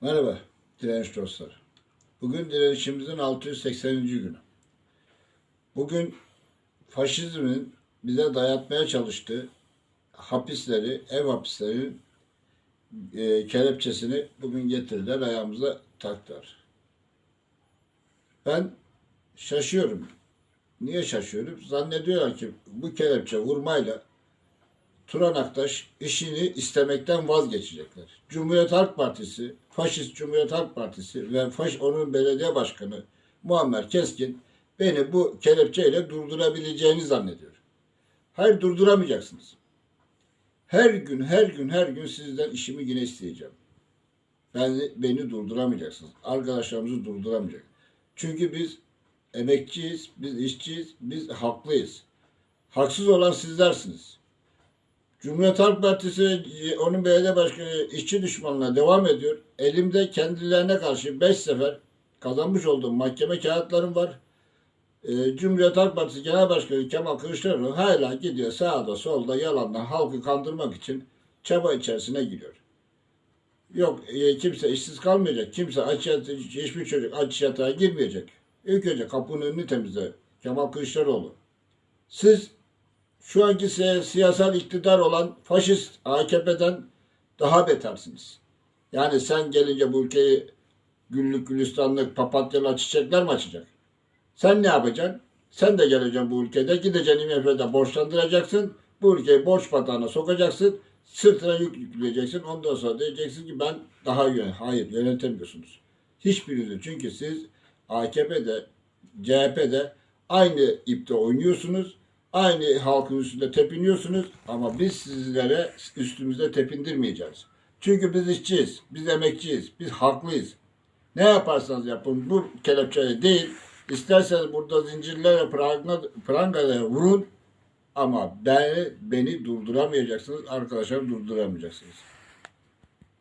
Merhaba direnç dostları. Bugün direnişimizin 680. günü. Bugün faşizmin bize dayatmaya çalıştığı hapisleri, ev hapislerinin e, kelepçesini bugün getirdiler, ayağımıza taktılar. Ben şaşıyorum. Niye şaşıyorum? Zannediyorlar ki bu kelepçe vurmayla Turan Aktaş işini istemekten vazgeçecekler. Cumhuriyet Halk Partisi, Faşist Cumhuriyet Halk Partisi ve faş, onun belediye başkanı Muammer Keskin beni bu kelepçeyle durdurabileceğini zannediyor. Hayır durduramayacaksınız. Her gün, her gün, her gün sizden işimi yine isteyeceğim. Ben, beni durduramayacaksınız. Arkadaşlarımızı durduramayacak. Çünkü biz emekçiyiz, biz işçiyiz, biz haklıyız. Haksız olan sizlersiniz. Cumhuriyet Halk Partisi e, onun belediye başkanı işçi düşmanına devam ediyor. Elimde kendilerine karşı 5 sefer kazanmış olduğum mahkeme kağıtlarım var. E, Cumhuriyet Halk Partisi Genel Başkanı Kemal Kılıçdaroğlu hala gidiyor sağda solda yalandan halkı kandırmak için çaba içerisine giriyor. Yok e, kimse işsiz kalmayacak. Kimse aç hiçbir çocuk aç yatağa girmeyecek. İlk önce kapının önünü temizle. Kemal Kılıçdaroğlu. Siz şu anki si- siyasal iktidar olan faşist AKP'den daha betersiniz. Yani sen gelince bu ülkeyi güllük gülistanlık papatyalar çiçekler mi açacak? Sen ne yapacaksın? Sen de geleceksin bu ülkede. Gideceksin IMF'de borçlandıracaksın. Bu ülkeyi borç batağına sokacaksın. Sırtına yük yükleyeceksin. Ondan sonra diyeceksin ki ben daha yön Hayır yönetemiyorsunuz. Hiçbiriniz. Çünkü siz AKP'de, CHP'de aynı ipte oynuyorsunuz. Aynı halkın üstünde tepiniyorsunuz ama biz sizlere üstümüzde tepindirmeyeceğiz. Çünkü biz işçiyiz, biz emekçiyiz, biz haklıyız. Ne yaparsanız yapın bu kelepçeyle değil, isterseniz burada zincirlere, pranga, vurun ama beni, beni durduramayacaksınız, arkadaşlar durduramayacaksınız.